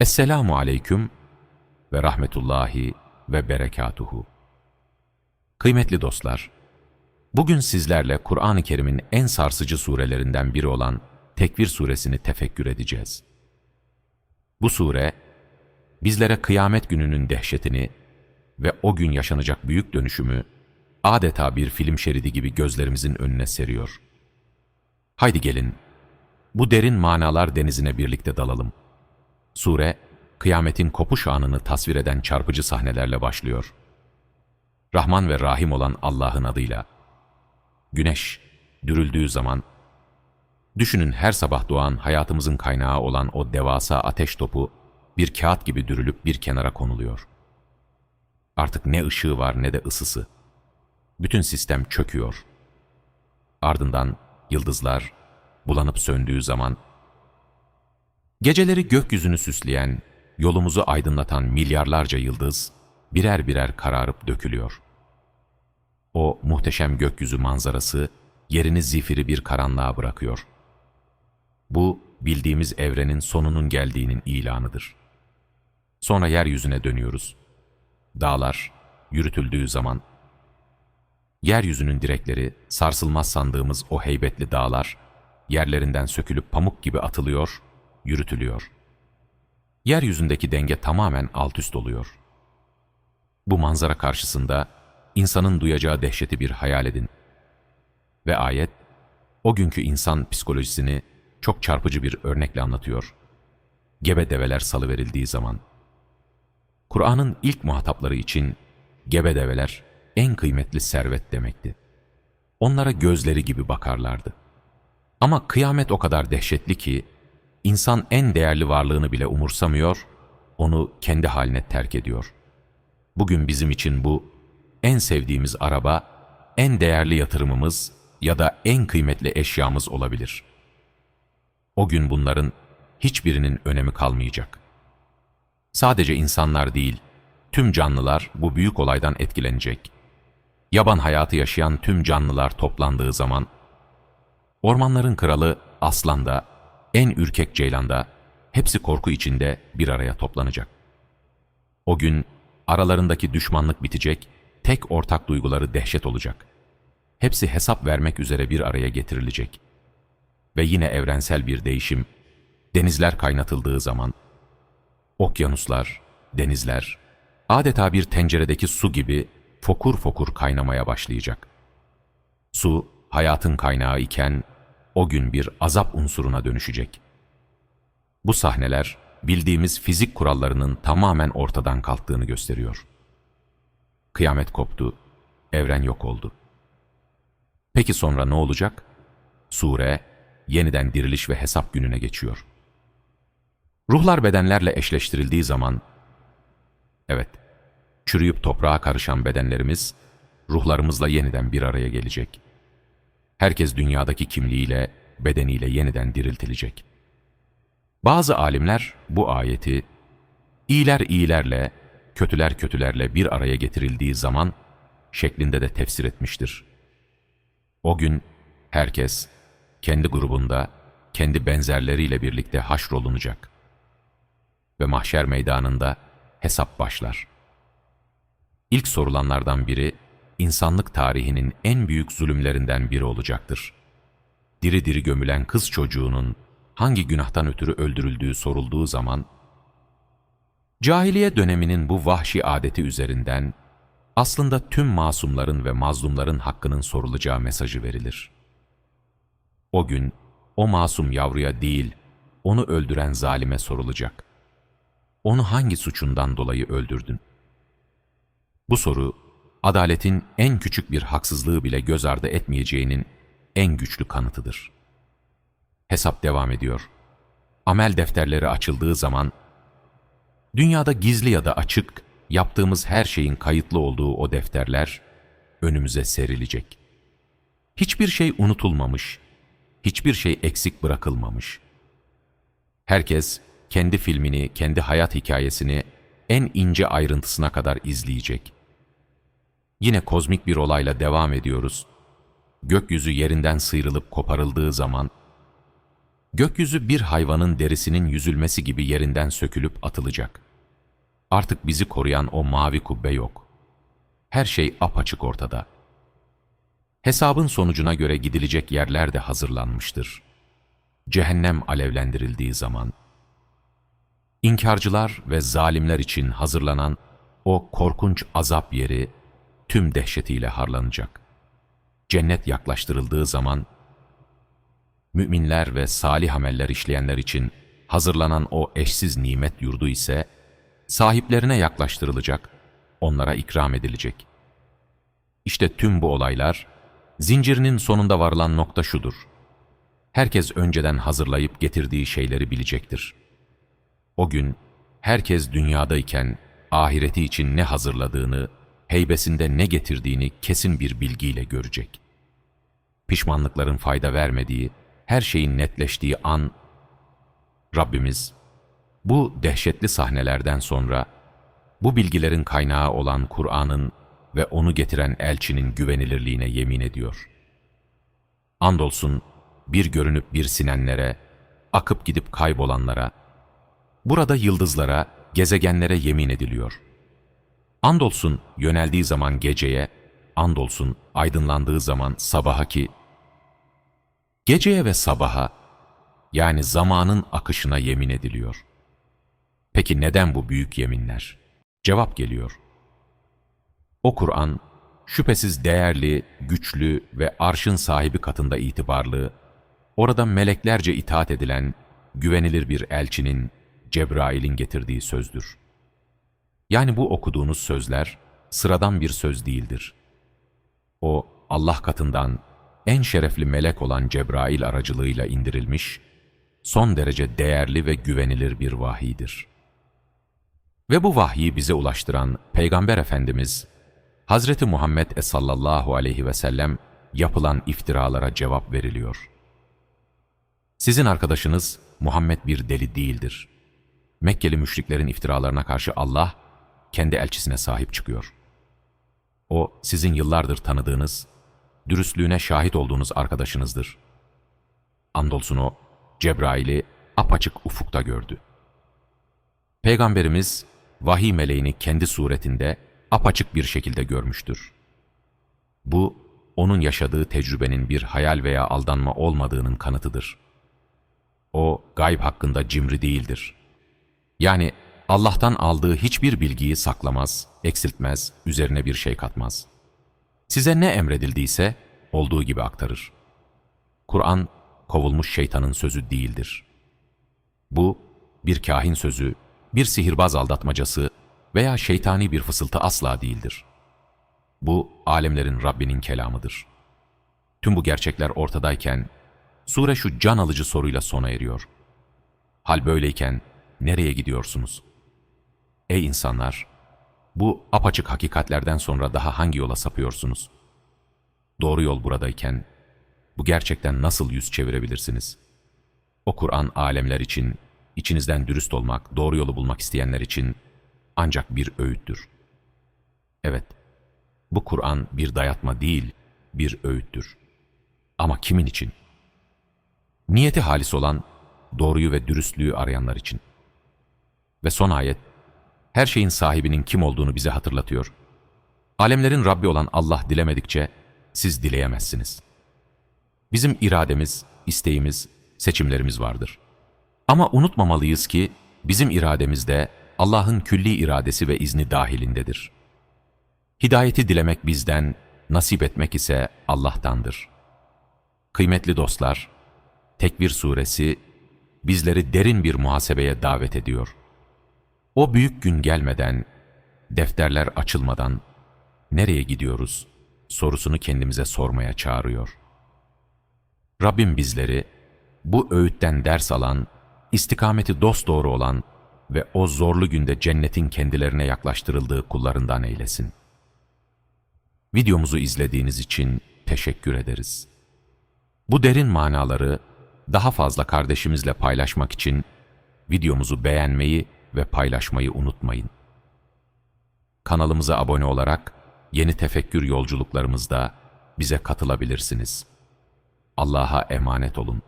Esselamu aleyküm ve rahmetullahi ve berekatuhu. Kıymetli dostlar, bugün sizlerle Kur'an-ı Kerim'in en sarsıcı surelerinden biri olan Tekvir suresini tefekkür edeceğiz. Bu sure, bizlere kıyamet gününün dehşetini ve o gün yaşanacak büyük dönüşümü adeta bir film şeridi gibi gözlerimizin önüne seriyor. Haydi gelin, bu derin manalar denizine birlikte dalalım. Sure, kıyametin kopuş anını tasvir eden çarpıcı sahnelerle başlıyor. Rahman ve Rahim olan Allah'ın adıyla. Güneş, dürüldüğü zaman, düşünün her sabah doğan hayatımızın kaynağı olan o devasa ateş topu, bir kağıt gibi dürülüp bir kenara konuluyor. Artık ne ışığı var ne de ısısı. Bütün sistem çöküyor. Ardından yıldızlar bulanıp söndüğü zaman, geceleri gökyüzünü süsleyen, yolumuzu aydınlatan milyarlarca yıldız birer birer kararıp dökülüyor. O muhteşem gökyüzü manzarası yerini zifiri bir karanlığa bırakıyor. Bu bildiğimiz evrenin sonunun geldiğinin ilanıdır. Sonra yeryüzüne dönüyoruz. Dağlar yürütüldüğü zaman, yeryüzünün direkleri sarsılmaz sandığımız o heybetli dağlar, yerlerinden sökülüp pamuk gibi atılıyor, yürütülüyor. Yeryüzündeki denge tamamen alt üst oluyor. Bu manzara karşısında insanın duyacağı dehşeti bir hayal edin. Ve ayet, o günkü insan psikolojisini çok çarpıcı bir örnekle anlatıyor. Gebe develer salıverildiği zaman. Kur'an'ın ilk muhatapları için gebe develer en kıymetli servet demekti. Onlara gözleri gibi bakarlardı. Ama kıyamet o kadar dehşetli ki, insan en değerli varlığını bile umursamıyor, onu kendi haline terk ediyor. Bugün bizim için bu, en sevdiğimiz araba, en değerli yatırımımız ya da en kıymetli eşyamız olabilir. O gün bunların hiçbirinin önemi kalmayacak. Sadece insanlar değil, tüm canlılar bu büyük olaydan etkilenecek. Yaban hayatı yaşayan tüm canlılar toplandığı zaman, ormanların kralı aslan da, en ürkek ceylan da, hepsi korku içinde bir araya toplanacak. O gün aralarındaki düşmanlık bitecek, tek ortak duyguları dehşet olacak. Hepsi hesap vermek üzere bir araya getirilecek. Ve yine evrensel bir değişim, denizler kaynatıldığı zaman, okyanuslar, denizler, adeta bir tenceredeki su gibi fokur fokur kaynamaya başlayacak. Su, hayatın kaynağı iken, o gün bir azap unsuruna dönüşecek. Bu sahneler, bildiğimiz fizik kurallarının tamamen ortadan kalktığını gösteriyor. Kıyamet koptu, evren yok oldu. Peki sonra ne olacak? Sure, yeniden diriliş ve hesap gününe geçiyor. Ruhlar bedenlerle eşleştirildiği zaman, evet, çürüyüp toprağa karışan bedenlerimiz, ruhlarımızla yeniden bir araya gelecek. Herkes dünyadaki kimliğiyle, bedeniyle yeniden diriltilecek. Bazı alimler bu ayeti, iyiler iyilerle, kötüler kötülerle bir araya getirildiği zaman şeklinde de tefsir etmiştir. O gün herkes kendi grubunda, kendi benzerleriyle birlikte haşrolunacak. Ve mahşer meydanında hesap başlar. İlk sorulanlardan biri, insanlık tarihinin en büyük zulümlerinden biri olacaktır. Diri diri gömülen kız çocuğunun hangi günahtan ötürü öldürüldüğü sorulduğu zaman, cahiliye döneminin bu vahşi adeti üzerinden aslında tüm masumların ve mazlumların hakkının sorulacağı mesajı verilir. O gün o masum yavruya değil, onu öldüren zalime sorulacak. Onu hangi suçundan dolayı öldürdün? Bu soru, adaletin en küçük bir haksızlığı bile göz ardı etmeyeceğinin en güçlü kanıtıdır. Hesap devam ediyor. Amel defterleri açıldığı zaman, dünyada gizli ya da açık yaptığımız her şeyin kayıtlı olduğu o defterler önümüze serilecek. Hiçbir şey unutulmamış, hiçbir şey eksik bırakılmamış. Herkes kendi filmini, kendi hayat hikayesini en ince ayrıntısına kadar izleyecek. Yine kozmik bir olayla devam ediyoruz. Gökyüzü yerinden sıyrılıp koparıldığı zaman, Gökyüzü bir hayvanın derisinin yüzülmesi gibi yerinden sökülüp atılacak. Artık bizi koruyan o mavi kubbe yok. Her şey apaçık ortada. Hesabın sonucuna göre gidilecek yerler de hazırlanmıştır. Cehennem alevlendirildiği zaman, İnkarcılar ve zalimler için hazırlanan o korkunç azap yeri tüm dehşetiyle harlanacak. Cennet yaklaştırıldığı zaman, müminler ve salih ameller işleyenler için hazırlanan o eşsiz nimet yurdu ise, sahiplerine yaklaştırılacak, onlara ikram edilecek. İşte tüm bu olaylar, zincirinin sonunda varılan nokta şudur. Herkes önceden hazırlayıp getirdiği şeyleri bilecektir. O gün herkes dünyadayken ahireti için ne hazırladığını, heybesinde ne getirdiğini kesin bir bilgiyle görecek. Pişmanlıkların fayda vermediği, her şeyin netleştiği an, Rabbimiz bu dehşetli sahnelerden sonra bu bilgilerin kaynağı olan Kur'an'ın ve onu getiren elçinin güvenilirliğine yemin ediyor. Andolsun bir görünüp bir sinenlere, akıp gidip kaybolanlara, burada yıldızlara, gezegenlere yemin ediliyor. Andolsun yöneldiği zaman geceye, andolsun aydınlandığı zaman sabaha ki, geceye ve sabaha, yani zamanın akışına yemin ediliyor. Peki neden bu büyük yeminler? Cevap geliyor. O Kur'an, şüphesiz değerli, güçlü ve arşın sahibi katında itibarlı, orada meleklerce itaat edilen, güvenilir bir elçinin, Cebrail'in getirdiği sözdür. Yani bu okuduğunuz sözler, sıradan bir söz değildir. O, Allah katından en şerefli melek olan Cebrail aracılığıyla indirilmiş, son derece değerli ve güvenilir bir vahidir. Ve bu vahyi bize ulaştıran Peygamber Efendimiz, Hazreti Muhammed e sallallahu aleyhi ve sellem yapılan iftiralara cevap veriliyor. Sizin arkadaşınız Muhammed bir deli değildir. Mekkeli müşriklerin iftiralarına karşı Allah kendi elçisine sahip çıkıyor. O sizin yıllardır tanıdığınız, dürüstlüğüne şahit olduğunuz arkadaşınızdır. Andolsun o Cebrail'i apaçık ufukta gördü. Peygamberimiz vahiy meleğini kendi suretinde apaçık bir şekilde görmüştür. Bu, onun yaşadığı tecrübenin bir hayal veya aldanma olmadığının kanıtıdır. O, gayb hakkında cimri değildir. Yani Allah'tan aldığı hiçbir bilgiyi saklamaz, eksiltmez, üzerine bir şey katmaz. Size ne emredildiyse olduğu gibi aktarır. Kur'an, kovulmuş şeytanın sözü değildir. Bu, bir kahin sözü, bir sihirbaz aldatmacası veya şeytani bir fısıltı asla değildir. Bu, alemlerin Rabbinin kelamıdır. Tüm bu gerçekler ortadayken, sure şu can alıcı soruyla sona eriyor. Hal böyleyken, nereye gidiyorsunuz? Ey insanlar! Bu apaçık hakikatlerden sonra daha hangi yola sapıyorsunuz? Doğru yol buradayken, bu gerçekten nasıl yüz çevirebilirsiniz? O Kur'an alemler için, içinizden dürüst olmak, doğru yolu bulmak isteyenler için ancak bir öğüttür. Evet, bu Kur'an bir dayatma değil, bir öğüttür. Ama kimin için? Niyeti halis olan, doğruyu ve dürüstlüğü arayanlar için. Ve son ayet, her şeyin sahibinin kim olduğunu bize hatırlatıyor. Alemlerin Rabbi olan Allah dilemedikçe siz dileyemezsiniz. Bizim irademiz, isteğimiz, seçimlerimiz vardır. Ama unutmamalıyız ki bizim irademiz de Allah'ın külli iradesi ve izni dahilindedir. Hidayeti dilemek bizden, nasip etmek ise Allah'tandır. Kıymetli dostlar, Tekvir suresi bizleri derin bir muhasebeye davet ediyor. O büyük gün gelmeden, defterler açılmadan nereye gidiyoruz sorusunu kendimize sormaya çağırıyor. Rabbim bizleri bu öğütten ders alan, istikameti dosdoğru olan ve o zorlu günde cennetin kendilerine yaklaştırıldığı kullarından eylesin. Videomuzu izlediğiniz için teşekkür ederiz. Bu derin manaları daha fazla kardeşimizle paylaşmak için videomuzu beğenmeyi ve paylaşmayı unutmayın. Kanalımıza abone olarak yeni tefekkür yolculuklarımızda bize katılabilirsiniz. Allah'a emanet olun.